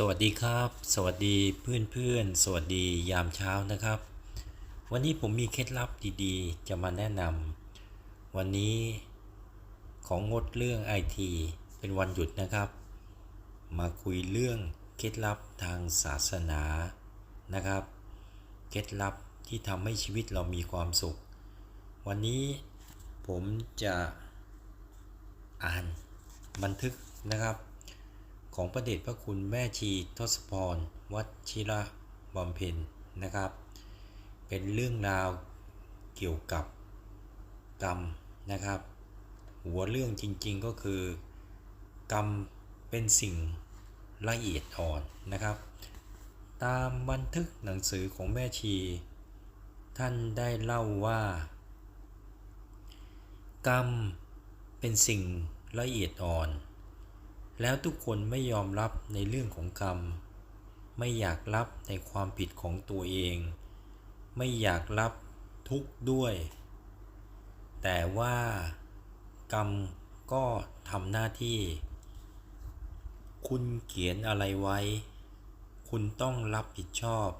สวัสดีครับ สวัสดีเพื่อนเพื่อนๆสวัสดียามเช้านะครับ วันนี้ผมมีเคล็ดลับดีๆ จะมาแนะนำวันนี้ของงดเรื่องไอทีเป็นวันหยุดนะครับ มาคุยเรื่องเคล็ดลับทางศาสนานะครับ เคล็ดลับที่ทำให้ชีวิตเรามีความสุข วันนี้ผมจะอ่านบันทึกนะครับ ของพระเดชพระคุณแม่ชีทศพร วัชิระบำเพ็ญนะครับ เป็นเรื่องราวเกี่ยวกับกรรมนะครับ หัวเรื่องจริงๆก็คือ กรรมเป็นสิ่งละเอียดอ่อนนะครับ ตามบันทึกหนังสือของแม่ชี ท่านได้เล่าว่า กรรมเป็นสิ่งละเอียดอ่อน แล้วทุกคนไม่ยอมรับในเรื่องของกรรม ไม่อยากรับในความผิดของตัวเอง ไม่อยากรับทุกข์ด้วย แต่ว่ากรรมก็ทำหน้าที่ คุณเขียนอะไรไว้ คุณต้องรับผิดชอบ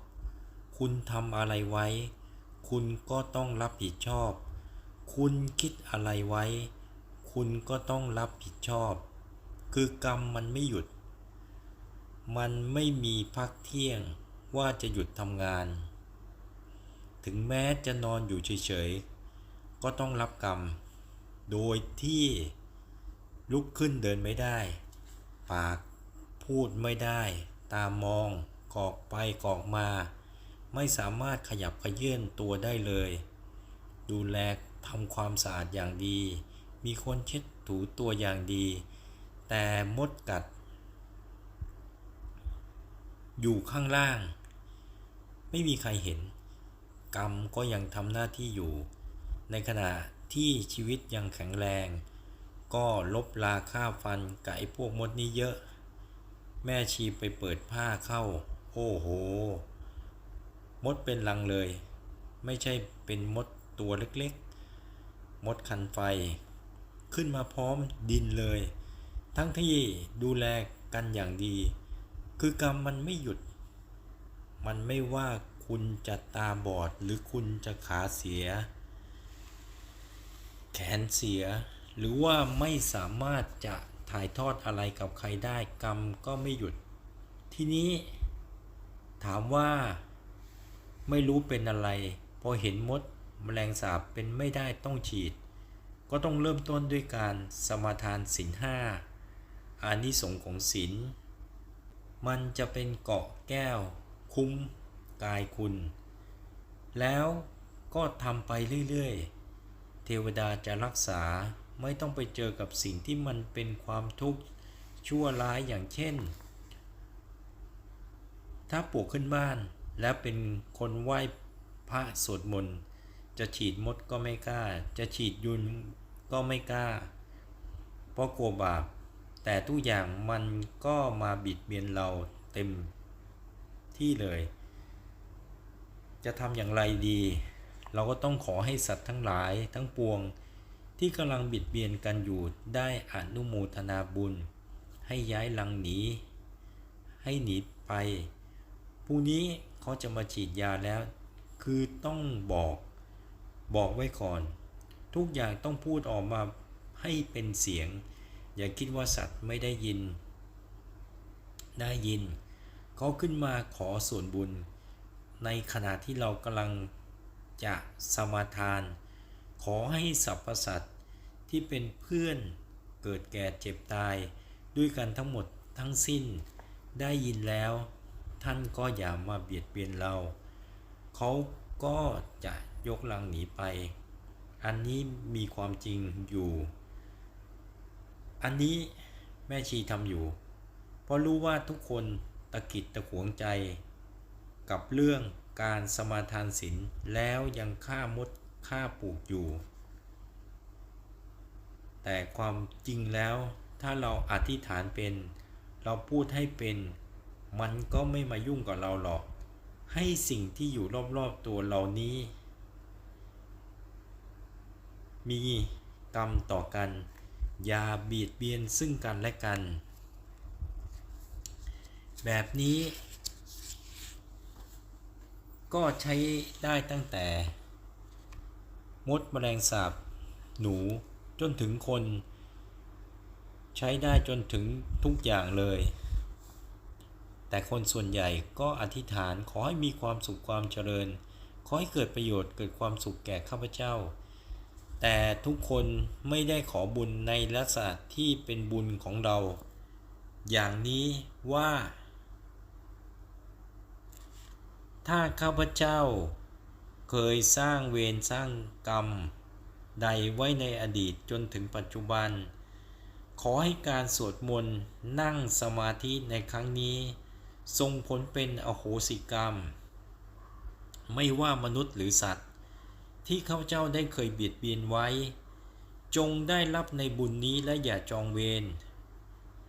คุณทำอะไรไว้ คุณก็ต้องรับผิดชอบ คุณคิดอะไรไว้ คุณก็ต้องรับผิดชอบ คือกรรมมันไม่หยุด มันไม่มีพักเที่ยงว่าจะหยุดทำงาน ถึงแม้จะนอนอยู่เฉยๆ ก็ต้องรับกรรม โดยที่ลุกขึ้นเดินไม่ได้ ปากพูดไม่ได้ ตามองกอกไปกอกมา ไม่สามารถขยับขยื่นตัวได้เลย ดูแลทำความสะอาดอย่างดี มีคนเช็ดถูตัวอย่างดี แต่มดกัด อยู่ข้างล่าง ไม่มีใครเห็น กรรมก็ยังทำหน้าที่อยู่ ในขณะที่ชีวิตยังแข็งแรง ก็ลบลาค่าฟันกับไอ้พวกมดนี้เยอะ แม่ชีไปเปิดผ้าเข้า โอ้โห มดเป็นลังเลย ไม่ใช่เป็นมดตัวเล็กๆ มดคันไฟ ขึ้นมาพร้อมดินเลย ทั้งที่ดูแลกันอย่างดี คือกรรมมันไม่หยุด มันไม่ว่าคุณจะตาบอดหรือคุณจะขาเสีย แขนเสีย หรือว่าไม่สามารถจะถ่ายทอดอะไรกับใครได้กรรมก็ไม่หยุด ทีนี้ ถามว่าไม่รู้เป็นอะไร พอเห็นมดแมลงสาบเป็นไม่ได้ต้องฉีด ก็ต้องเริ่มต้นด้วยการสมาทานศีลห้า อานิสงส์ของศีลมันจะเป็นเกาะแก้ว คุ้มกายคุณ แล้วก็ทำไปเรื่อยๆ เทวดาจะรักษาไม่ต้องไปเจอกับสิ่งที่มันเป็นความทุกข์ชั่วร้ายอย่างเช่น ถ้าปลูกขึ้นบ้านแล้วเป็นคนไหว้พระสวดมนต์จะฉีดมดก็ไม่กล้า จะฉีดยุนก็ไม่กล้า เพราะกลัวบาป แต่ทุกอย่างมันก็มาบิดเบียนเราเต็มที่เลย จะทำอย่างไรดี เราก็ต้องขอให้สัตว์ทั้งหลายทั้งปวง ที่กำลังบิดเบียนกันอยู่ได้อนุโมทนาบุญ ให้ย้ายลังหนี ให้หนีไป ผู้นี้เขาจะมาฉีดยาแล้ว คือต้องบอกบอกไว้ก่อน ทุกอย่างต้องพูดออกมาให้เป็นเสียง อย่าคิดว่าสัตว์ไม่ได้ยิน ได้ยิน เขาขึ้นมาขอส่วนบุญ ในขณะที่เรากำลังจะสมาทาน ขอให้สรรพสัตว์ที่เป็นเพื่อนเกิดแก่เจ็บตาย ด้วยกันทั้งหมดทั้งสิ้น ได้ยินแล้ว ท่านก็อย่ามาเบียดเบียนเรา เขาก็จะยกลังหนีไป อันนี้มีความจริงอยู่ อันนี้แม่ชีทำอยู่ เพราะรู้ว่าทุกคนตะกิดตะขวงใจ กับเรื่องการสมาทานศีลแล้วยังฆ่ามดฆ่าปลูกอยู่ แต่ความจริงแล้วถ้าเราอธิษฐานเป็น เราพูดให้เป็น มันก็ไม่มายุ่งกับเราหรอก ให้สิ่งที่อยู่รอบๆตัวเรานี้ มีกรรมต่อกัน อย่าเบียดเบียนซึ่งกันและกัน แบบนี้ ก็ใช้ได้ตั้งแต่ มดแมลงสาบ หนูจนถึงคน ใช้ได้จนถึงทุกอย่างเลย แต่คนส่วนใหญ่ก็อธิษฐานขอให้มีความสุขความเจริญ ขอให้เกิดประโยชน์เกิดความสุขแก่ข้าพเจ้า แต่ทุกคนไม่ได้ขอบุญในลักษณะที่เป็นบุญของเรา อย่างนี้ว่า ถ้าข้าพเจ้าเคยสร้างเวรสร้างกรรม ใดไว้ในอดีตจนถึงปัจจุบัน ขอให้การสวดมนต์นั่งสมาธิในครั้งนี้ทรงผลเป็นอโหสิกรรม ไม่ว่ามนุษย์หรือสัตว์ ที่ข้าพเจ้าได้เคยเบียดเบียนไว้ จงได้รับในบุญนี้และอย่าจองเวร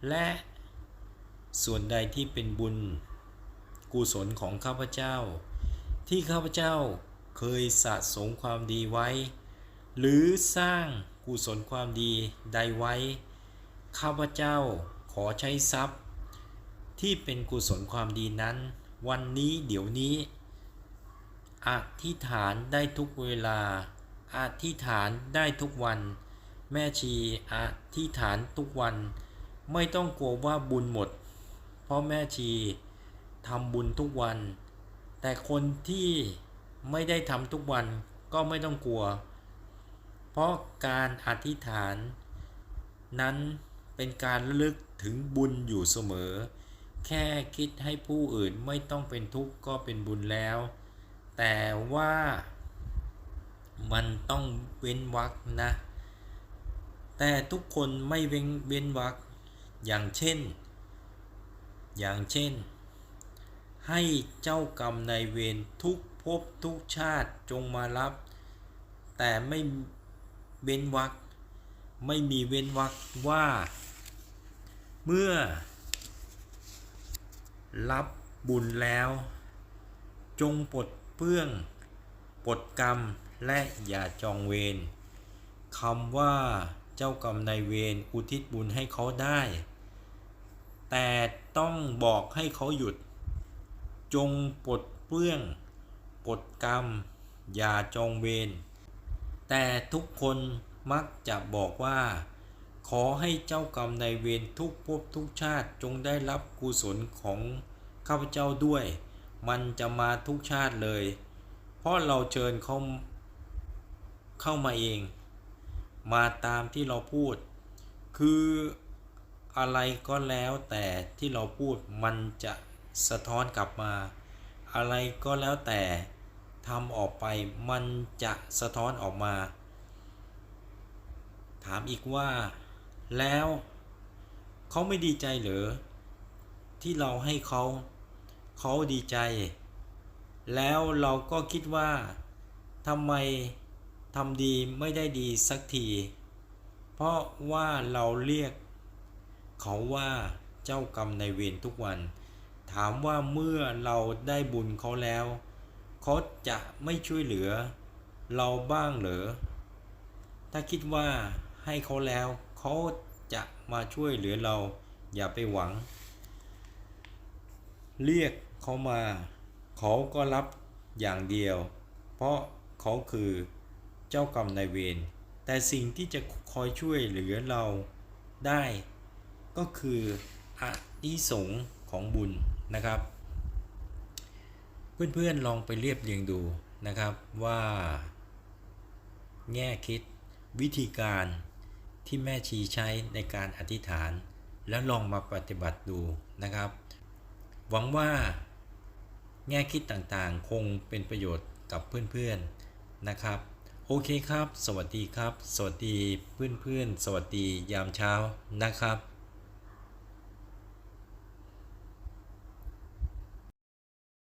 และส่วนใดที่เป็นบุญ กุศลของข้าพเจ้า ที่ข้าพเจ้าเคยสะสมความดีไว้ หรือสร้างกุศลความดีใดไว้ ข้าพเจ้าขอใช้ทรัพย์ ที่เป็นกุศลความดีนั้น วันนี้เดี๋ยวนี้ อธิษฐานได้ทุกเวลา อธิษฐานได้ทุกวัน แม่ชีอธิษฐานทุกวัน ไม่ต้องกลัวว่าบุญหมด เพราะแม่ชีทำบุญทุกวัน แต่คนที่ไม่ได้ทำทุกวันก็ไม่ต้องกลัว เพราะการอธิษฐาน นั้นเป็นการระลึกถึงบุญอยู่เสมอ แค่คิดให้ผู้อื่นไม่ต้องเป็นทุกข์ก็เป็นบุญแล้ว แต่ว่ามันต้องเว้นวรรคนะ แต่ทุกคนไม่เว้นเว้นวรรคอย่างเช่น อย่างเช่น ให้เจ้ากรรมนายเวรทุกภพทุกชาติจงมารับ แต่ไม่เว้นวรรคไม่มีเว้นวรรคว่า เมื่อ รับบุญแล้ว จงปลด เปื้องปลดกรรมและอย่าจองเวรคำว่าเจ้ากรรมนายเวรอุทิศบุญให้เขาได้ แต่ต้องบอกให้เขาหยุด จงปลดเปื้องปลดกรรม อย่าจองเวรแต่ทุกคนมักจะบอกว่า ขอให้เจ้ากรรมนายเวรทุกภพทุกชาติจงได้รับกุศลของข้าพเจ้าด้วย มันจะมาทุกชาติเลย เพราะเราเชิญเขาเข้ามาเอง มาตามที่เราพูด คืออะไรก็แล้วแต่ที่เราพูดมันจะสะท้อนกลับมา อะไรก็แล้วแต่ทำออกไปมันจะสะท้อนออกมา ถามอีกว่า แล้วเขาไม่ดีใจเหรอที่เราให้เขา เขาดีใจ แล้วเราก็คิดว่าทำไมทำดีไม่ได้ดีสักที เพราะว่าเราเรียก เขาว่าเจ้ากรรมในายเวรทุกวัน ถามว่าเมื่อเราได้บุญเขาแล้วเขาจะไม่ช่วยเหลือ เราบ้างเหรอ ถ้าคิดว่าให้เขาแล้วเขาจะมาช่วยเหลือเราอย่าไปหวัง เรียก เขามา เขาก็รับอย่างเดียว เพราะเขาคือเจ้ากรรมนายเวรแต่สิ่งที่จะคอยช่วยเหลือเราได้ ก็คืออานิสงของบุญนะครับ เพื่อนๆลองไปเรียบเรียงดูนะครับว่า แง่คิดวิธีการที่แม่ชีใช้ในการอธิษฐาน แล้วลองมาปฏิบัติดูนะครับ หวังว่า แง่คิดต่างๆ คงเป็นประโยชน์กับเพื่อนๆนะครับ โอเคครับ สวัสดีครับ สวัสดีเพื่อนๆ สวัสดียามเช้านะครับ